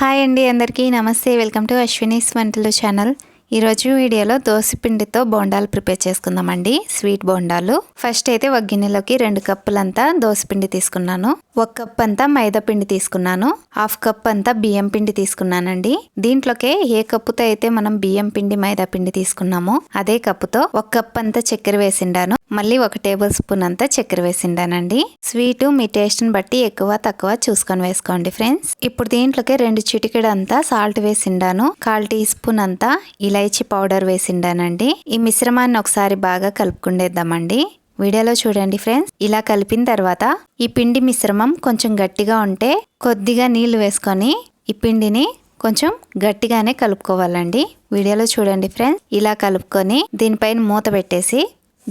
Hi అండి అందరికీ నమస్తే. వెల్కమ్ టు అశ్వినీస్ వంటలు ఛానల్. ఈరోజు వీడియోలో దోసపిండితో బోండాలు ప్రిపేర్ చేసుకుందామండి. స్వీట్ బోండాలు. ఫస్ట్ అయితే ఒక గిన్నెలోకి రెండు కప్పులంతా దోసపిండి తీసుకున్నాను. ఒక కప్ అంతా మైదా పిండి తీసుకున్నాను. హాఫ్ కప్ అంతా బియ్యం పిండి తీసుకున్నానండి. దీంట్లోకే ఏ కప్పుతో అయితే మనం బియ్యం పిండి మైదా పిండి తీసుకున్నామో అదే కప్పుతో ఒక కప్ అంతా చక్కెర వేసిండాను. మళ్ళీ ఒక టేబుల్ స్పూన్ అంతా చక్కెర వేసిండానండి. స్వీటు మీ టేస్ట్ని బట్టి ఎక్కువ తక్కువ చూసుకొని వేసుకోండి ఫ్రెండ్స్. ఇప్పుడు దీంట్లోకి రెండు చిటికెడు అంతా సాల్ట్ వేసిండాను. కాల్ టీ స్పూన్ అంతా ఇలైచి పౌడర్ వేసిండానండి. ఈ మిశ్రమాన్ని ఒకసారి బాగా కలుపుకుండేద్దామండి. వీడియోలో చూడండి ఫ్రెండ్స్. ఇలా కలిపిన తర్వాత ఈ పిండి మిశ్రమం కొంచెం గట్టిగా ఉంటే కొద్దిగా నీళ్ళు వేసుకొని ఈ పిండిని కొంచెం గట్టిగానే కలుపుకోవాలండి. వీడియోలో చూడండి ఫ్రెండ్స్. ఇలా కలుపుకొని దీనిపైన మూత పెట్టేసి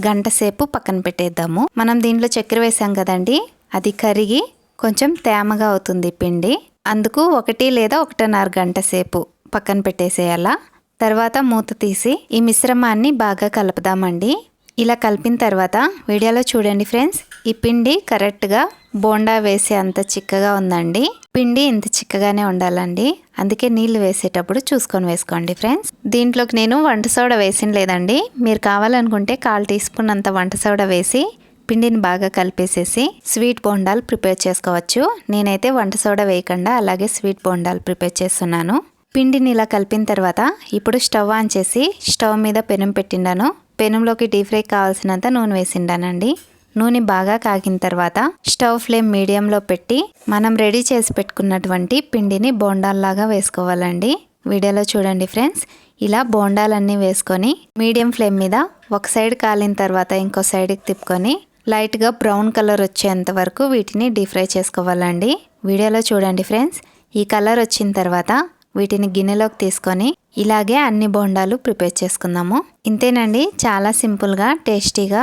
గంట సేపు పక్కన పెట్టేద్దాము. మనం దీంట్లో చక్కెర వేసాం కదండి? అది కరిగి కొంచెం తేమగా అవుతుంది పిండి. అందుకు ఒకటి లేదా ఒకటిన్నర గంట సేపు పక్కన పెట్టేసేయాలా. తర్వాత మూత తీసి ఈ మిశ్రమాన్ని బాగా కలుపుదామండి. ఇలా కలిపిన తర్వాత వీడియోలో చూడండి ఫ్రెండ్స్. ఈ పిండి కరెక్ట్గా బోండా వేసే అంత చిక్కగా ఉందండి. పిండి ఇంత చిక్కగానే ఉండాలండి. అందుకే నీళ్ళు వేసేటప్పుడు చూసుకొని వేసుకోండి ఫ్రెండ్స్. దీంట్లోకి నేను వంట సోడా వేసిన లేదండి. మీరు కావాలనుకుంటే కాల్ టీ స్పూన్ అంత వంట సోడా వేసి పిండిని బాగా కలిపేసేసి స్వీట్ బోండాలు ప్రిపేర్ చేసుకోవచ్చు. నేనైతే వంట సోడా వేయకుండా అలాగే స్వీట్ బోండాలు ప్రిపేర్ చేస్తున్నాను. పిండిని ఇలా కలిపిన తర్వాత ఇప్పుడు స్టవ్ ఆన్ చేసి స్టవ్ మీద పెనం పెట్టిండాను. పెనంలోకి డీప్ ఫ్రై కావాల్సినంత నూనె వేసిండానండి. నూనె బాగా కాగిన తర్వాత స్టవ్ ఫ్లేమ్ మీడియంలో పెట్టి మనం రెడీ చేసి పెట్టుకున్నటువంటి పిండిని బోండాల్లాగా వేసుకోవాలండి. వీడియోలో చూడండి ఫ్రెండ్స్. ఇలా బోండాలన్నీ వేసుకొని మీడియం ఫ్లేమ్ మీద ఒక సైడ్ కాలిన తర్వాత ఇంకో సైడ్కి తిప్పుకొని లైట్గా బ్రౌన్ కలర్ వచ్చేంత వరకు వీటిని డీప్ ఫ్రై చేసుకోవాలండి. వీడియోలో చూడండి ఫ్రెండ్స్. ఈ కలర్ వచ్చిన తర్వాత వీటిని గిన్నెలోకి తీసుకొని ఇలాగే అన్ని బోండాలు ప్రిపేర్ చేసుకుందాము. ఇంతేనండి. చాలా సింపుల్గా టేస్టీగా